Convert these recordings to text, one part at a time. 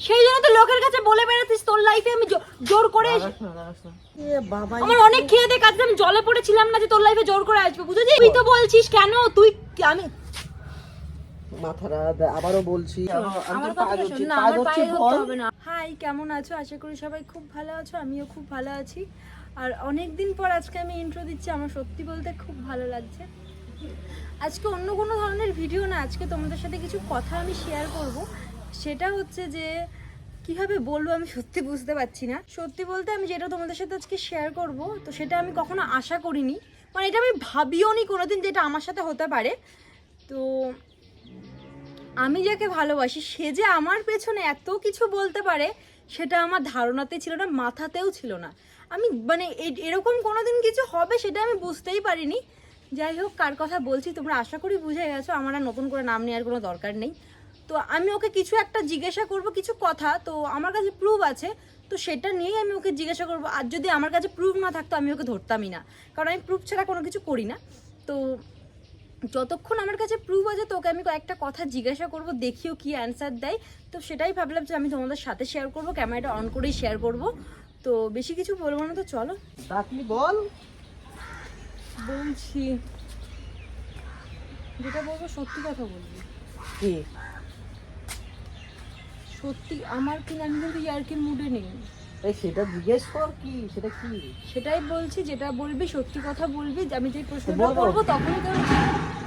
সেই জন্য তো লোকের কাছে বলে বেড়াতিস তোর লাইফে আমি জোর করে আমার অনেক খেয়ে দিয়ে কাজে আমি জলে পড়েছিলাম না যে তোর লাইফে জোর করে আসবে বুঝেছিস? তুই তো বলছিস কেন তুই আমি আবারও বলছি। হাই কেমন আছো? আশা করি সবাই খুব ভালো আছো আমিও খুব ভালো আছি। আর অনেক দিন পর আজকে আমি ইন্ট্রো দিচ্ছি আমার সত্যি বলতে খুব ভালো লাগছে। আজকে অন্য কোনো ধরনের ভিডিও না আজকে তোমাদের সাথে কিছু কথা আমি শেয়ার করব। সেটা হচ্ছে যে, কীভাবে বলব আমি সত্যি বুঝতে পারছি না। সত্যি বলতে আমি যেটা তোমাদের সাথে আজকে শেয়ার করব, তো সেটা আমি কখনো আশা করিনি। মানে এটা আমি ভাবিও নি কোনোদিন যেটা আমার সাথে হতে পারে। তো আমি যাকে ভালোবাসি, সে যে আমার পেছনে এত কিছু বলতে পারে, সেটা আমার ধারণাতে ছিল না, মাথাতেও ছিল না। আমি মানে এরকম কোনোদিন কিছু হবে সেটা আমি বুঝতেই পারিনি। যাই হোক, কার কথা বলছি তোমরা আশা করি বুঝে গেছো, আমার আর নতুন করে নাম নেওয়ার কোনো দরকার নেই। তো আমি ওকে কিছু একটা জিজ্ঞাসা করব কিছু কথা তো আমার কাছে প্রুফ আছে তো সেটা নিয়েই আমি ওকে জিজ্ঞাসা করব। আর যদি আমার কাছে প্রুফ না থাকতো আমি ওকে ধরতামই না। কারণ আমি প্রুফ ছাড়া কোনো কিছু করি না। তো যতক্ষণ আমার কাছে প্রুফ আছে তোকে আমি কয়েকটা কথা জিজ্ঞাসা করব দেখিও কি অ্যান্সার দেয়। তো সেটাই ভাবলাম যে আমি তোমাদের সাথে শেয়ার করব ক্যামেরাটা অন করেই শেয়ার করব। তো বেশি কিছু বলব না তো চলো। ডাকলি বল। বলছি যেটা বলব সত্যি কথা বলবি। কি? সত্যি আমার কি আমি কিন্তু ইয়ার্কির মুডে নেই। এই সেটা জিজ্ঞেস কর কি সেটা কি? সেটাই বলছি যেটা বলবি সত্যি কথা বলবি আমি যে প্রশ্নটা করব তখনই তোর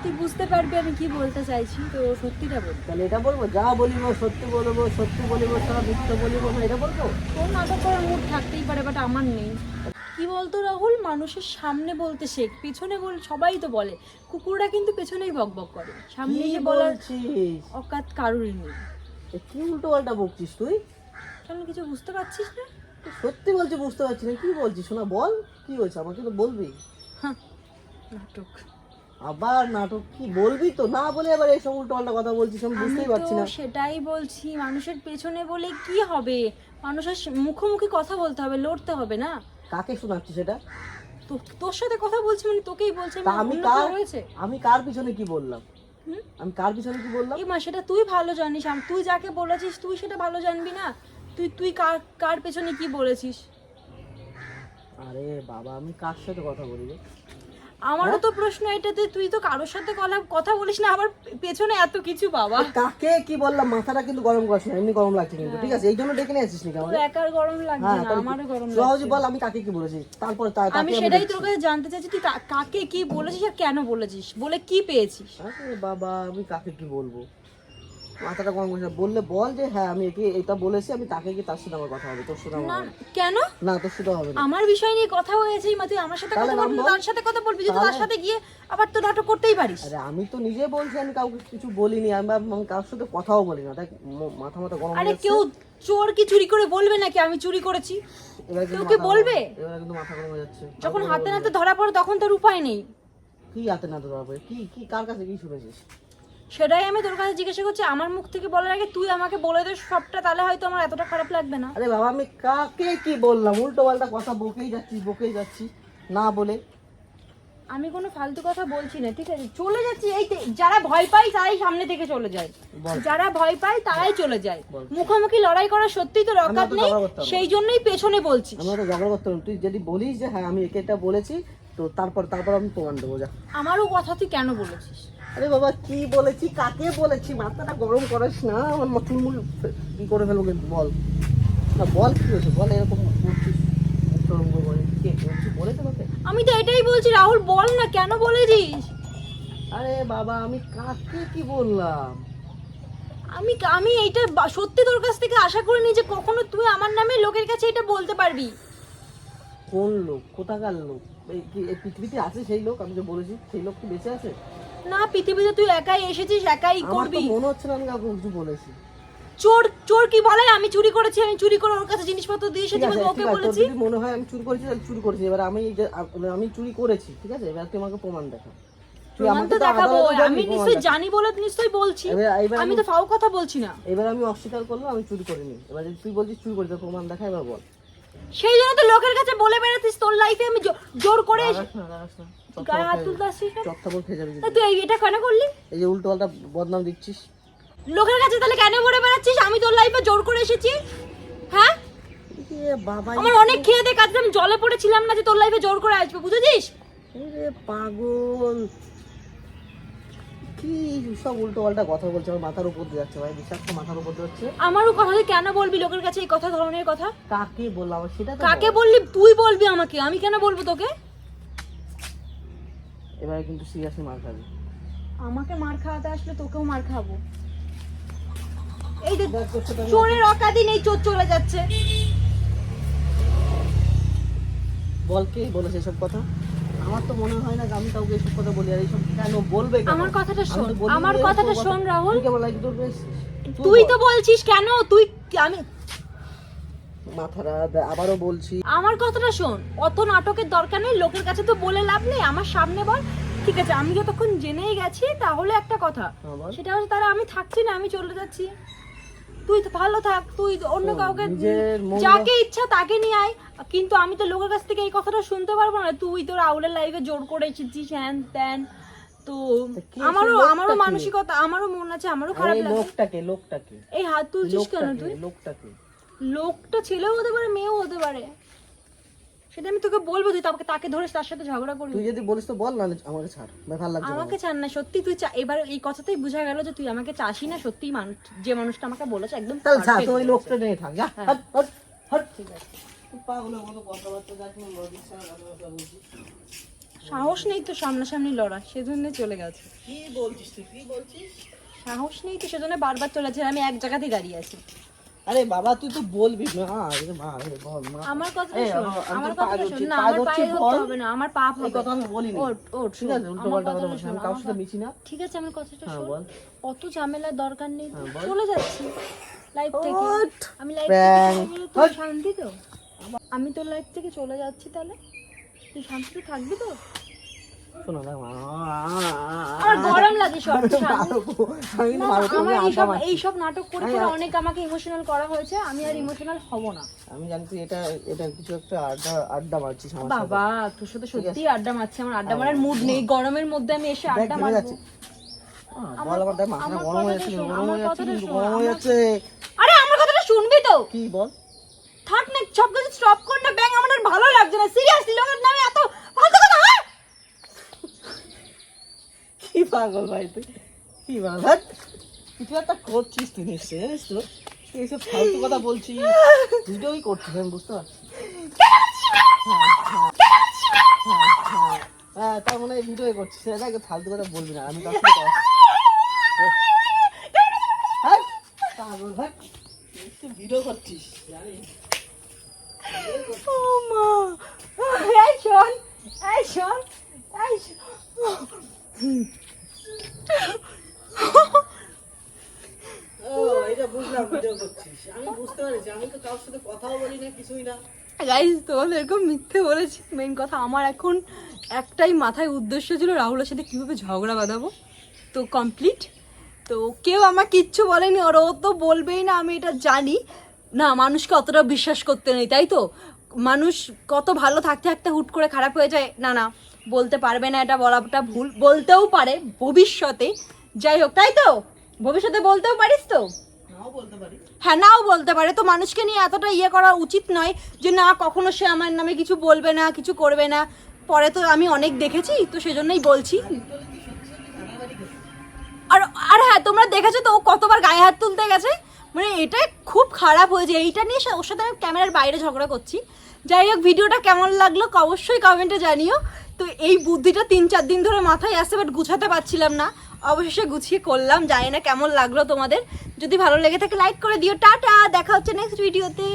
তুই বুঝতে পারবি আমি কি বলতে চাইছি তো সত্যিটা বলবি তাহলে এটা বলব যা বলিব সত্যি বলব সত্যি বলিব সারা মিথ্যা বলিব না এটা বলব? তোর নাটক করার মুড থাকতেই পারে বাট আমার নেই। কি বলতো রাহুল মানুষের সামনে বলতে শেখ পেছনে বল সবাই তো বলে। কুকুররা কিন্তু পেছনেই বক বক করে। সামনে এসে বলার অকাত কারোরই নেই। কি উল্টো পাল্টা বকছিস তুই? কেন কিছু বুঝতে পারছিস না? সত্যি বলছি বুঝতে পারছি না কি বলছিস? শোনা বল কি হয়েছে? আমাকে তো বলবি। হ্যাঁ নাটক। আবার নাটক? কি বলবি তো? না বলে আবার এইসব উল্টো পাল্টা কথা বলছিস আমি বুঝতেই পারছি না। সেটাই বলছি মানুষের পেছনে বলে কি হবে? মানুষের মুখোমুখি কথা বলতে হবে লড়তে হবে না। কাকে শোনাচ্ছি সেটা তোর সাথে কথা বলছি মানে তোকেই বলছি আমি কার আমি কার পিছনে কি বললাম? আমি কার পিছনে কি বললাম? এই মা সেটা তুই ভালো জানিস। আমি তুই যাকে বলেছিস তুই সেটা ভালো জানবি না। তুই তুই কার কার পেছনে কি বলেছিস? আরে বাবা আমি কার সাথে কথা বলি রে? আমারও তো প্রশ্ন এটাতে তুই তো কারোর সাথে কথা বলিস না আবার পেছনে এত কিছু বাবা। কাকে কি বললাম মাথাটা কিন্তু গরম করছ না এমনি গরম লাগছে কিন্তু ঠিক আছে? এই জন্য ডেকে নিয়ে আসিস নি আমার একার গরম লাগছে হ্যাঁ না আমারও গরম লাগছে। লাগছে বল আমি কাকে কি বলেছি? তারপর তাই আমি সেটাই তোকে তোর কাছে জানতে চাইছি তুই কাকে কি বলেছিস আর কেন বলেছিস? বলে কি পেয়েছিস? আরে বাবা আমি কাকে কি বলব? মাথাটা গরম করিস না। বললে বল যে হ্যাঁ আমি একে এটা বলেছি আমি তাকে কি তার সাথে আমার কথা হবে তোর সাথে আমার না হবে। না। কেন? না তোর সাথে হবে না। আমার বিষয় নিয়ে কথা হয়েছে মা তুই আমার সাথে কথা তাহলে বলবি বল। তার সাথে কথা বলবি যদি তার সাথে গিয়ে আবার তো নাটক করতেই পারিস। আরে আমি তো নিজে বলছি আমি কাউকে কিছু বলিনি আমি আমি কারোর সাথে কথাও বলি না দেখ ম- মাথা মাথা গরম আরে। কেউ চোর কি চুরি করে বলবে নাকি? আমি চুরি করেছি। এবার কিন্তু কেউ কি মাথা- বলবে? এবার কিন্তু মাথা গরম হয়ে যাচ্ছে। যখন হাতে নাতে ধরা পড়ে তখন তোর উপায় নেই। কি হাতে না ধরা পড়ে? কি কি কার কাছে কি শুনেছিস? সেটাই আমি তোর কাছে জিজ্ঞাসা করছি আমার মুখ থেকে বলার আগে তুই আমাকে বলে দে সবটা তাহলে হয়তো আমার এতটা খারাপ লাগবে না। আরে বাবা আমি কাকে কি বললাম? উল্টো পাল্টা কথা বকেই যাচ্ছি বকেই যাচ্ছি না বলে। আমি কোনো ফালতু কথা বলছি না ঠিক আছে? চলে যাচ্ছি এই তে- যারা ভয় পায় তারাই সামনে থেকে চলে যায়। বল। যারা ভয় পায় তারাই চলে যায়। বল। মুখোমুখি লড়াই করার সত্যিই তো রকাত তো নেই ঝগড়া সেই জন্যই পেছনে বলছি আমরা তো ঝগড়া করতে পারব। তুই যদি বলিস যে হ্যাঁ আমি একে এটা বলেছি তো তারপর তারপর আমি প্রমাণ দেবো যা। আমারও কথা তুই কেন বলেছিস? আরে বাবা কি বলেছি কাকে বলেছি? মাথাটা গরম করিস না আমার মাথুর মূল কি করে ফেলব কিন্তু বল। না বল কি হয়েছে? বল এরকম করছিস আমি তো এটাই বলছি রাহুল বল না কেন বলেছিস আরে বাবা আমি কাকে কি বললাম? আমি আমি এইটা সত্যি তোর কাছ থেকে আশা করিনি যে কখনো তুই আমার নামে লোকের কাছে এটা বলতে পারবি। কোন লোক? কোথাকার লোক? এই এই পৃথিবীতে আছে সেই লোক? আমি যে বলেছি সেই লোক কি বেঁচে আছে? না পৃথিবীতে তুই একাই এসেছিস একাই করবি। মনে হচ্ছে না আমি কাউকে কিছু বলেছি। চোর চোর কি বলে? আমি চুরি করেছি আমি চুরি করে ওর কাছে জিনিসপত্র দিয়ে এসেছি বলে ওকে বলেছি। মনে হয় আমি চুরি করেছি তাহলে চুরি করেছি। এবার আমি আ- আমি চুরি করেছি ঠিক আছে? এবার তুই আমাকে প্রমাণ দেখা। প্রমাণ তো দেখাবো আমি নিশ্চয়ই জানি বলে নিশ্চয়ই বলছি। আমি তো ফাও কথা বলছি না। এবার আমি অস্বীকার করলাম আমি চুরি করিনি। এবার যদি তুই বলছিস চুরি করেছি প্রমাণ দেখা এবার বল। সেই জন্য তো লোকের কাছে বলে বেড়াতিস তোর লাইফে আমি জোর করে এসে- রাগাস না, রাগাস না। গায়ে হাত তুলতে আসছিস না? চত্বর খেয়ে যাবি তুই এটা কেন করলি? এই যে উল্টো পাল্টা বদনাম দিচ্ছিস। লোকের কাছে তাহলে কেন বেড়াচ্ছিস? আমি তোর লাইফে জোর করে এসেছি। হ্যাঁ? বাবা আমার অনেক খেয়ে দিয়ে কাজে আমি জলে পড়েছিলাম না যে তোর লাইফে জোর করে আসবে বুঝেছিস? পাগল। কি সব উল্টো পাল্টা কথা বলছে আমার মাথার উপর দিয়ে যাচ্ছে ভাই মাথার উপর দিয়ে হচ্ছে আমারও কথা তুই কেন বলবি লোকের কাছে এই কথা ধরনের কথা? কাকে বললাম? সেটা কাকে বললি তুই বলবি আমাকে আমি কেন বলব তোকে? এবারে কিন্তু সিরিয়াসলি মার খাবি। আমাকে মার খাওয়াতে আসলে তোকেও মার খাব। এই যে চোরের অকাদি নেই চোর চলে যাচ্ছে। বল কে বলেছে এসব কথা? আমার তো মনে হয় না যে আমি কাউকে এসব কথা বলি আর এইসব কেন বলবে? আমার কথাটা শোন আমার কথাটা শোন রাহুল। তুই তো বলছিস কেন? তুই আমি মাথাটা দে- আবারও বলছি। আমার কথাটা শোন অত নাটকের দরকার নেই লোকের কাছে তো বলে লাভ নেই আমার সামনে বল। ঠিক আছে আমি যতক্ষণ জেনেই গেছি তাহলে একটা কথা। হ্যাঁ, সেটা হচ্ছে তারা আমি থাকছি না আমি চলে যাচ্ছি। তুই তো ভালো থাক তুই অন্য কাউকে যাকে ইচ্ছা তাকে নিয়ে আয়। কিন্তু আমি তো লোকের কাছ থেকে এই কথাটা শুনতে পারব না। তুই তোর আউলের লাইফে জোর করে এসেছিস হ্যান ত্যান। তো আমারও আমারও মানসিকতা আমারও মন আছে আমারও খারাপ লাগে লোকটাকে লোকটাকে। এই হাত তুলছিস কেন তুই? লোকটাকে। লোকটা ছেলেও হতে পারে মেয়েও হতে পারে। সেটা আমি তোকে বলব তুই তাকে তাকে ধরে তার সাথে ঝগড়া করবি। তুই যদি বলিস তো বল না আমাকে ছাড়। ভাই ভালো লাগছে আমাকে ছাড় না সত্যি তুই এবার এই কথাতেই বোঝা গেল যে তুই আমাকে চাসি না সত্যি মানুষ যে মানুষটা আমাকে বলেছে একদম তাহলে যা ওই লোকটা নিয়ে থাক যা হ্যাঁ। Hot hot hot. ঠিক আছে। পাগলের মতো কথাবার্তা যাস না লজিক ছাড়া কথাবার্তা বলছিস সাহস নেই তো সামনাসামনি লড়া সেজন্য চলে গেছে। কি বলছিস তুই কি বলছিস? সাহস নেই তো সেজন্য বারবার চলে যাচ্ছে আমি এক জায়গাতেই দাঁড়িয়ে আছি। আরে বাবা তুই তো বলবি আরে মা আরে বল মা। আমার শোন আমার- পা ধরছি, শোন না আমার পায়ে হবে না আমার হবে। কথা আমি বলিনি। ঠিক আছে উল্টো পাল্টা কথা বলছিস আমি কারোর সাথে কথা- মিশি না। ঠিক আছে আমার কথাটা হ্যাঁ, শোন। অত ঝামেলার দরকার নেই। হ্যাঁ। চলে যাচ্ছি লাইফ থেকে। আমি লাইফ থেকে। শান্তি তো? আমি তোর লাইফ থেকে চলে যাচ্ছি তাহলে? তুই শান্তিতে থাকবি তো? শোনো না আমার গরম লাগে সব আমি কিন্তু মারবো আমার তোমাকে আড্ডা এইসব মারছি। এইসব নাটক করে করে অনেক আমাকে ইমোশনাল করা হয়েছে আমি আর ইমোশনাল হব না। আমি জানি তুই এটা এটা কিছু একটা আড্ডা আড্ডা মারছিস আমার বাবা তোর সাথে সত্যি আড্ডা মারছি আমার আড্ডা মারার মুড নেই। গরমের মধ্যে আমি এসে আড্ডা ঘেমে মারবো। যাচ্ছে। আহ, বল আবার দেখ মাথাটা গরম হয়ে যাচ্ছে গরম হয়ে যাচ্ছে কথাটা কিন্তু শোন, গরম হয়ে যাচ্ছে। আরে আমার কথাটা শুনবি তো? কি বল? থাক না সব কিছু স্টপ কর না ব্যাং আমার আর ভালো লাগছে না। সিরিয়াসলি লোকের নামে এত ফালতু কথা হ্যাঁ কি পাগল ভাই তুই কি ধ্যাৎ, কিছু একটা করছিস তুই নিশ্চয় জানিস তো? তুই এসব ফালতু কথা বলছিস। ভিডিওই করছিস আমি বুঝতে পারছি। হ্যাঁ, হ্যাঁ, হ্যাঁ, হ্যাঁ। হ্যাঁ তার মানে ভিডিওই করছিস। এটা ফালতু কথা বলবি না আমি কার সাথে হ্যাঁ, পাগল ভাই তুই ভিডিও করছিস জানিস? ও মা। এই শোন এই শোন এই শোন। গাইজ তোমাদের এরকম মিথ্যে বলেছি। মেন কথা, আমার এখন একটাই মাথায় উদ্দেশ্য ছিল রাহুলের সাথে কীভাবে ঝগড়া বাঁধাবো। তো কমপ্লিট তো কেউ আমার কিচ্ছু বলেনি ওর ও তো বলবেই না, আমি এটা জানি। না, মানুষকে অতটা বিশ্বাস করতে নেই, তাই তো? মানুষ কত ভালো থাকতে থাকতে হুট করে খারাপ হয়ে যায়, না না। বলতে পারবে না এটা বলাটা ভুল বলতেও পারে ভবিষ্যতে। যাই হোক তাই তো? ভবিষ্যতে বলতেও পারিস তো? হ্যাঁ নাও বলতে পারে। তো মানুষকে নিয়ে এতটা ইয়ে করা উচিত নয় যে না কখনো সে আমার নামে কিছু বলবে না কিছু করবে না। পরে তো আমি অনেক দেখেছি তো সেজন্যই বলছি। আর আর হ্যাঁ তোমরা দেখেছ তো ও কতবার গায়ে হাত তুলতে গেছে? মানে এটা খুব খারাপ হয়েছে। এইটা নিয়ে ওর সাথে আমি ক্যামেরার বাইরে ঝগড়া করছি। যাই হোক ভিডিওটা কেমন লাগল অবশ্যই কমেন্টে জানিও। তো এই বুদ্ধিটা তিন চার দিন ধরে মাথায় আসছে বাট গুছাতে পারছিলাম না। অবশেষে গুছিয়ে করলাম, জানি না কেমন লাগল তোমাদের। যদি ভালো লেগে থাকে লাইক করে দিও। টাটা! দেখা হচ্ছে নেক্সট ভিডিওতে